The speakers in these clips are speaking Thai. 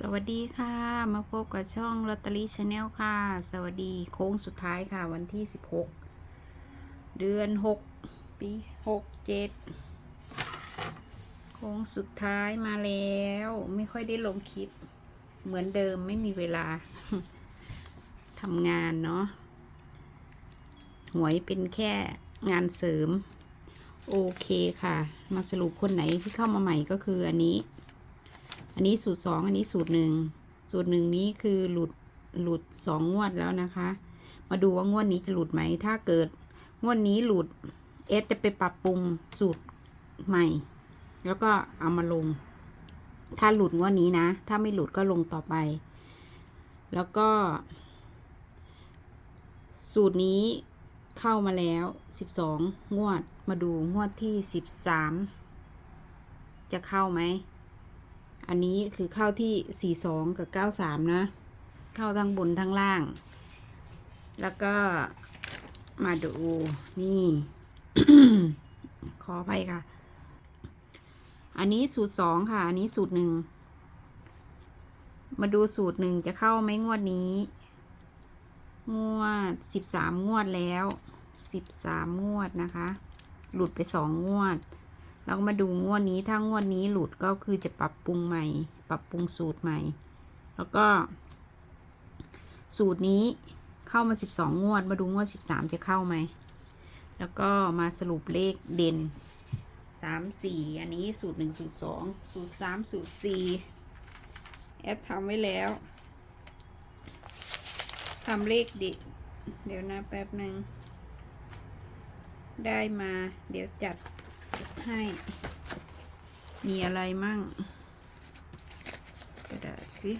สวัสดีค่ะ มาพบกับช่องลอตเตอรี่ชาแนลค่ะ สวัสดีโค้งสุดท้ายค่ะ วันที่ 16 เดือน 6 ปี 67 โค้งสุดท้ายมาแล้ว ไม่ค่อยได้ลงคลิป เหมือนเดิมไม่มีเวลาทำงานเนาะหวยเป็นแค่งานเสริม โอเคค่ะ มาสรุปคนไหนที่เข้ามาใหม่ก็คืออันนี้ อันนี้สูตรสองอันนี้สูตรหนึ่งสูตรหนึ่งนี้คือหลุดหลุดสองงวดแล้วนะคะ มาดูว่างวดนี้จะหลุดไหม ถ้าเกิดงวดนี้หลุดเอสจะไปปรับปรุงสูตรใหม่ แล้วก็เอามาลง ถ้าหลุดงวดนี้นะ ถ้าไม่หลุดก็ลงต่อไป แล้วก็ สูตรนี้เข้ามาแล้วสิบสองงวด มาดูงวดที่สิบสามจะเข้าไหม อันนี้คือเข้าที่ 42 กับ 93 นะ เข้าทั้งบนทั้งล่าง แล้วก็มาดูนี่ ขออภัยค่ะ อันนี้สูตร 2 ค่ะ อันนี้สูตรหนึ่งมาดูสูตรหนึ่งจะเข้าไหมงวดนี้ งวด 13 งวดแล้ว 13 งวดนะคะ หลุดไป 2 งวด เราก็มาดูงวดนี้ถ้างวดนี้หลุดก็คือจะปรับปรุงใหม่ ปรับปรุงสูตรใหม่ แล้วก็ สูตรนี้เข้ามา 12 งวด มาดูงวด 13 จะเข้าไหม แล้วก็มาสรุปเลขเด่น 3 4 อันนี้สูตร 1 สูตร 2 สูตร 3 สูตร 4 แอดทำไว้แล้วทำเลขเด็ดเดี๋ยวนะแป๊บหนึ่ง ได้มาเดี๋ยวจัด ให้ มีอะไรมั่ง กระดาษสิ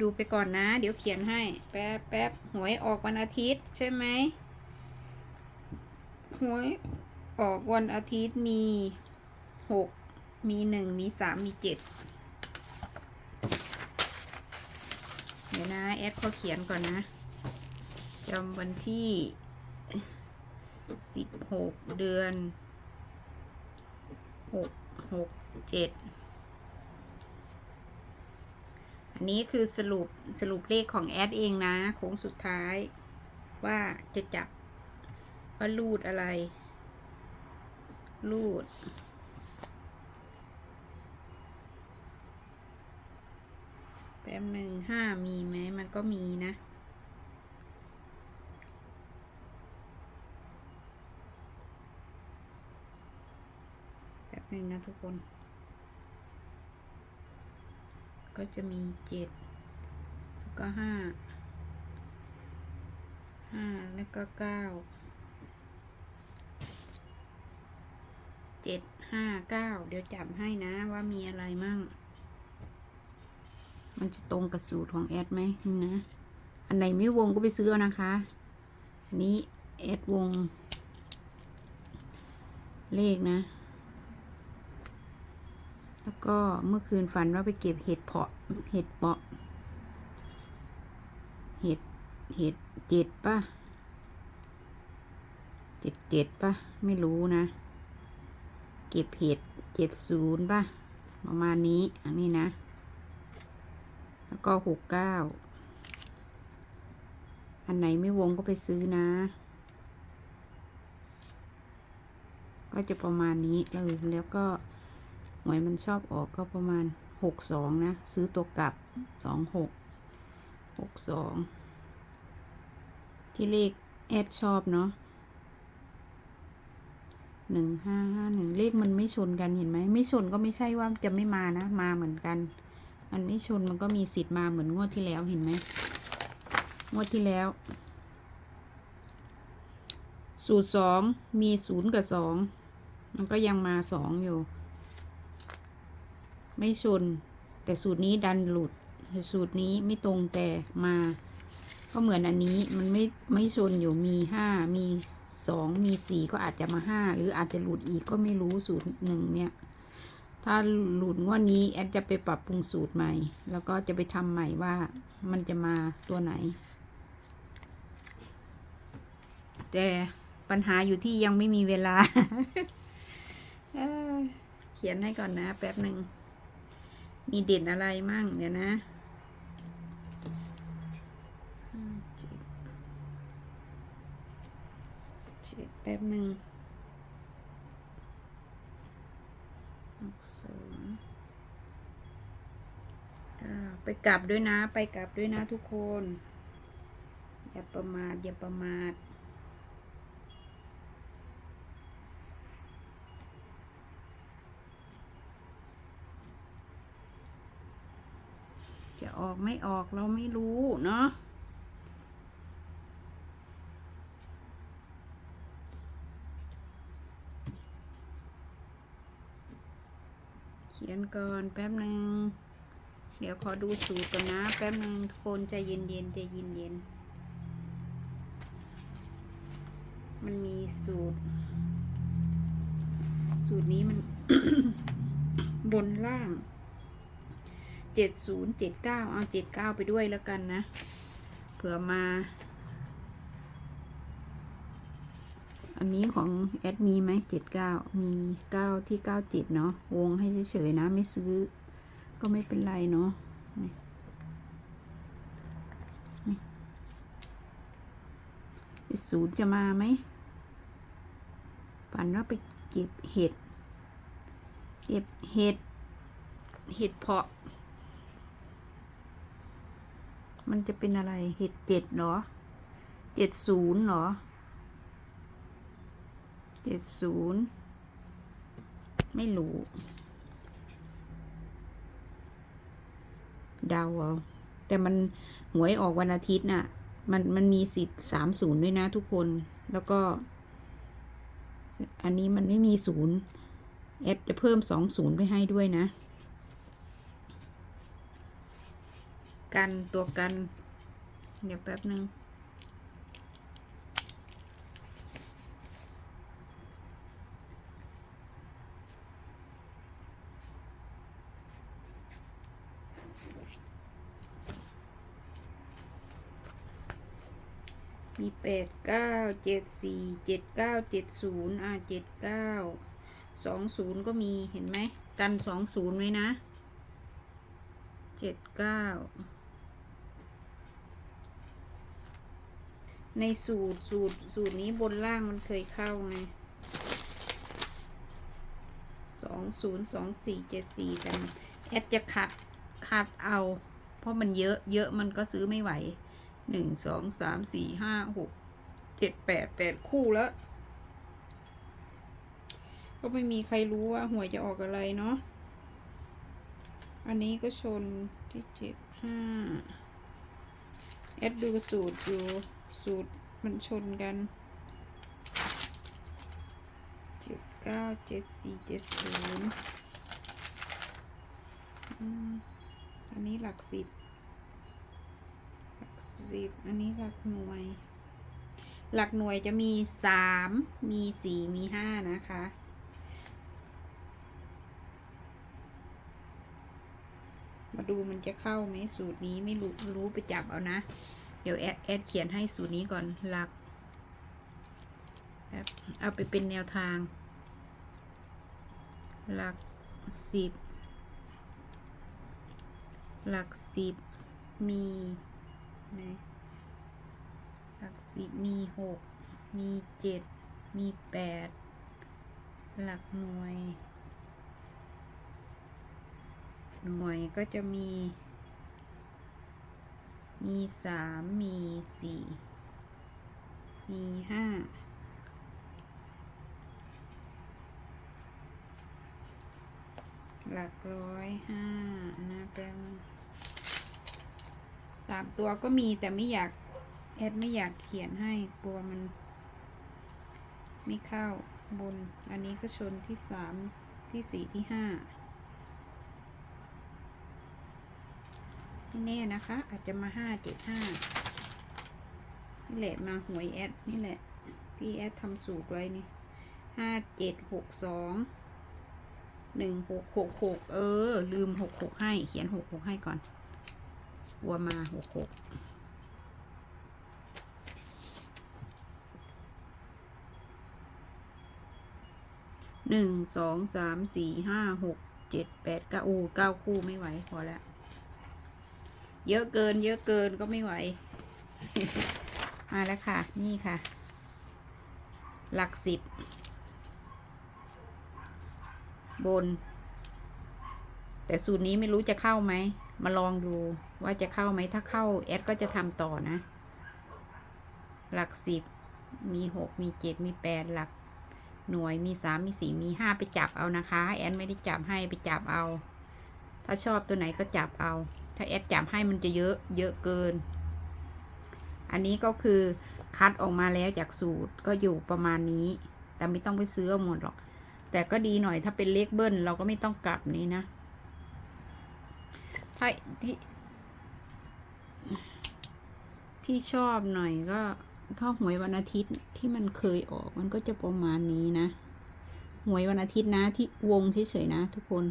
ดูไปก่อนนะ เดี๋ยวเขียนให้ แป๊บแป๊บหวยออกวันอาทิตย์ใช่ไหมหวยออกวันอาทิตย์มีหกมีหนึ่งมีสามมีเจ็ดเดี๋ยวนะแอดเขาเขียนก่อนนะจำวันที่ สิบหกเดือนหกหกเจ็ดอันนี้คือสรุปสรุปเลขของแอดเองนะโค้งสุดท้าย ว่าจะจับว่ารูดอะไรรูดแป๊บหนึ่งห้ามีไหมมันก็มีนะ แป๊บหนึ่ งนะทุกคน ก็จะมีเจ็ดแล้วก็ห้าห้าแล้วก็เก้าเจ็ดห้าเก้าเดี๋ยวจับให้นะว่ามีอะไรมั่ง มันจะตรงกับสูตรของแอดไหมนี่นะ อันไหนไม่วงก็ไปซื้อนะคะ อันนี้แอดวง เลขนะ ก็เมื่อคืนฝันว่าไปเก็บเห็ดเพาะ เห็ดเปาะ เห็ด เห็ดเจ็ดป่ะเจ็ดเจ็ดป่ะ ไม่รู้นะ เก็บเห็ดเจ็ดศูนย์ป่ะ ประมาณนี้ อันนี้นะ แล้วก็หกเก้า อันไหนไม่วงก็ไปซื้อนะ ก็จะประมาณนี้เออแล้วก็ หวยมันชอบออกก็ประมาณหกสองนะ ซื้อตัวกลับสองหกหกสองที่เลขแอดชอบเนาะหนึ่งห้าห้าหนึ่งเลขมันไม่ชนกันเห็นไหมไม่ชนก็ไม่ใช่ว่าจะไม่มานะ มาเหมือนกัน มันไม่ชนมันก็มีสิทธิ์มาเหมือนงวดที่แล้วเห็นไหมงวดที่แล้ว สูตรสองมีศูนย์กับสองมันก็ยังมาสองอยู่ ไม่ชน แต่สูตรนี้ดันหลุด สูตรนี้ไม่ตรงแต่มา ก็เหมือนอันนี้มันไม่ไม่ชนอยู่มีห้ามีสองมีสี่ก็อาจจะมาห้าหรืออาจจะหลุดอีกก็ไม่รู้สูตรหนึ่งเนี่ย ถ้าหลุดงวดนี้แอดจะไปปรับปรุงสูตรใหม่ แล้วก็จะไปทำใหม่ว่ามันจะมาตัวไหน แต่ปัญหาอยู่ที่ยังไม่มีเวลา เขียนให้ก่อนนะ แป๊บหนึ่ง มีเด่นอะไรมั่งเดี๋ยวนะเจ็ดแป๊บหนึ่งหกศูนย์ไปกลับด้วยนะ ไปกลับด้วยนะทุกคน อย่าประมาท อย่าประมาท ออกไม่ออกเราไม่รู้เนาะเขียนก่อนแป๊บหนึ่งเดี๋ยวขอดูสูตรก่อนนะ แป๊บหนึ่งทุกคนใจเย็นเย็นๆใจเย็นเย็นๆมันมีสูตร สูตรนี้มันบนล่าง เจ็ดศูนย์เจ็ดเก้าเอาเจ็ดเก้าไปด้วยแล้วกันนะ เผื่อมา อันนี้ของแอดมีไหมเจ็ดเก้ามีเก้าที่เก้าเจ็ดเนาะวงให้เฉยๆนะ ไม่ซื้อ ก็ไม่เป็นไรเนาะศูนย์จะมาไหมปันว่าไปเก็บเห็ด เก็บเห็ด เห็ดเพาะ มันจะเป็นอะไรเห็ดเจ็ดเหรอเจ็ดศูนย์เหรอเจ็ดศูนย์ไม่รู้ เดาเอาแต่มันหวยออกวันอาทิตย์น่ะ มันมันมีสิทธิ์สามศูนย์ด้วยนะทุกคน แล้วก็ อันนี้มันไม่มีศูนย์แอดจะเพิ่มสองศูนย์ไปให้ด้วยนะ กันตัวกัน เดี๋ยวแป๊บหนึ่งมีแปดเก้าเจ็ดสี่เจ็ดเก้าเจ็ดศูนย์อ่าเจ็ดเก้าสองศูนย์ก็มีเห็นไหม กันสองศูนย์ไว้นะเจ็ดเก้า ในสูตรสูตรสูตรนี้บนล่างมันเคยเข้าไงสองศูนย์สองสี่เจ็ดสี่แต่แอดจะขัดขัดเอา เพราะมันเยอะเยอะมันก็ซื้อไม่ไหวหนึ่งสองสามสี่ห้าหกเจ็ดแปดแปดคู่แล้ว ก็ไม่มีใครรู้ว่าหวยจะออกอะไรเนาะอันนี้ก็ชนที่เจ็ดห้าแอดดูสูตรอยู่ สูตรมันชนกันเจ็ดเก้าเจ็ดสี่เจ็ดศูนย์อันนี้หลักสิบหลักสิบอันนี้หลักหน่วย หลักหน่วยจะมีสามมีสี่มีห้านะคะมาดูมันจะเข้าไหมสูตรนี้ไม่รู้รู้ไปจับเอานะ เดี๋ยวแอดแอดเขียนให้สูตรนี้ก่อนหลักเอาไปเป็นแนวทาง หลักสิบหลักสิบมีหลักสิบมีหกมีเจ็ดมีแปดหลักหน่วย หน่วยก็จะมี มีสามมีสี่มีห้าหลักร้อยห้านะแป๊บนึงสามตัวก็มีแต่ไม่อยากแอดไม่อยากเขียนให้กลัวมัน ไม่เข้าบน อันนี้ก็ชนที่สามที่สี่ที่ห้า ไม่แน่นะคะ อาจจะมาห้าเจ็ดห้านี่แหละมาหวยแอดนี่แหละ ที่แอดทำสูตรไว้นี่ห้าเจ็ดหกสองหนึ่งหกหกหกเออ ลืมหกหกให้ เขียนหกหกให้ก่อนวัวมาหกหกหนึ่งสองสามสี่ห้าหกเจ็ดแปดเก้าอูเก้าคู่ไม่ไหว พอแล้ว เยอะเกิน เยอะเกินก็ไม่ไหว มาแล้วค่ะ นี่ค่ะ หลักสิบ บน แต่สูตรนี้ไม่รู้จะเข้าไหม มาลองดูว่าจะเข้าไหม ถ้าเข้าแอดก็จะทำต่อนะ หลักสิบ มีหก มีเจ็ด มีแปดหลักหน่วยมีสามมีสี่มีห้าไปจับเอานะคะ แอดไม่ได้จับให้ไปจับเอา ถ้าชอบตัวไหนก็จับเอา ถ้าแอดจับให้มันจะเยอะเยอะเกิน อันนี้ก็คือคัดออกมาแล้วจากสูตรก็อยู่ประมาณนี้ แต่ไม่ต้องไปซื้อหมดหรอก แต่ก็ดีหน่อยถ้าเป็นเลขเบิ้ลเราก็ไม่ต้องกลับนี้นะ ถ้าที่ที่ชอบหน่อยก็ถ้าหวยวันอาทิตย์ที่มันเคยออกมันก็จะประมาณนี้นะ หวยวันอาทิตย์นะที่วงเฉยๆนะทุกคน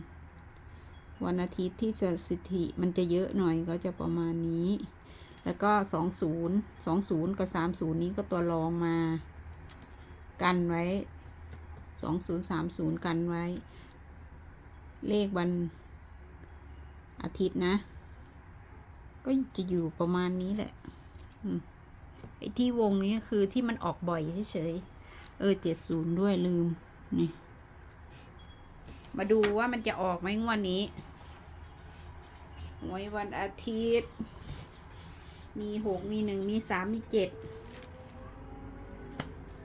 วันอาทิตย์ที่สถิติมันจะเยอะหน่อยก็จะประมาณนี้ แล้วก็สองศูนย์สองศูนย์กับสามศูนย์นี้ก็ตัวรองมา กันไว้สองศูนย์สามศูนย์กันไว้ เลขวันอาทิตย์นะ ก็จะอยู่ประมาณนี้แหละไอ้ที่วงนี้คือที่มันออกบ่อยเฉยเออเจ็ดศูนย์ด้วยลืม นี่ มาดูว่ามันจะออกไหมงวดนี้ หวยวันอาทิตย์ มีหกมีหนึ่งมีสามมีเจ็ด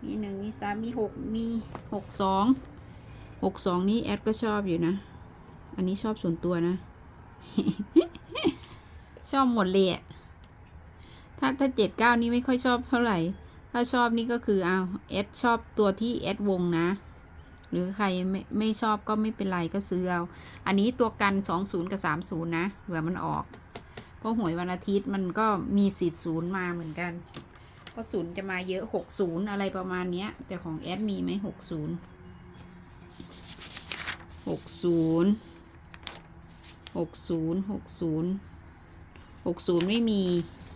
มีหนึ่งมีสามมีหกมีหกสองหกสองนี้แอดก็ชอบอยู่นะ อันนี้ชอบส่วนตัวนะ ชอบหมดเลยอะถ้าถ้าเจ็ดเก้านี้ไม่ค่อยชอบเท่าไหร่ ถ้าชอบนี่ก็คือเอาแอดชอบตัวที่แอดวงนะ หรือใครไม่ไม่ชอบก็ไม่เป็นไรก็ซื้อเอาอันนี้ตัวกันสองศูนย์กับสามศูนย์นะเผื่อมันออก เพราะหวยวันอาทิตย์มันก็มีสิทธิ์ศูนย์มาเหมือนกัน เพราะศูนย์จะมาเยอะหกศูนย์อะไรประมาณเนี้ยแต่ของแอดมีไหมหกศูนย์หกศูนย์หกศูนย์หกศูนย์หกศูนย์ไม่มี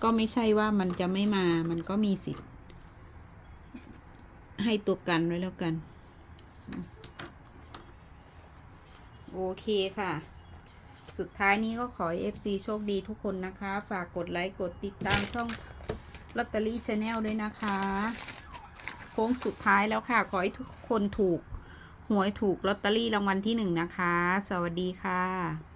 ก็ไม่ใช่ว่ามันจะไม่มามันก็มีสิทธิ์ให้ตัวกันไว้แล้วกัน โอเคค่ะ สุดท้ายนี้ก็ขอให้ FC โชคดีทุกคนนะคะ ฝากกดไลค์กดติดตามช่องลอตเตอรี่ชาแนลด้วยนะคะ โค้งสุดท้ายแล้วค่ะ ขอให้ทุกคนถูก หวยถูกลอตเตอรี่รางวัลที่หนึ่งนะคะ สวัสดีค่ะ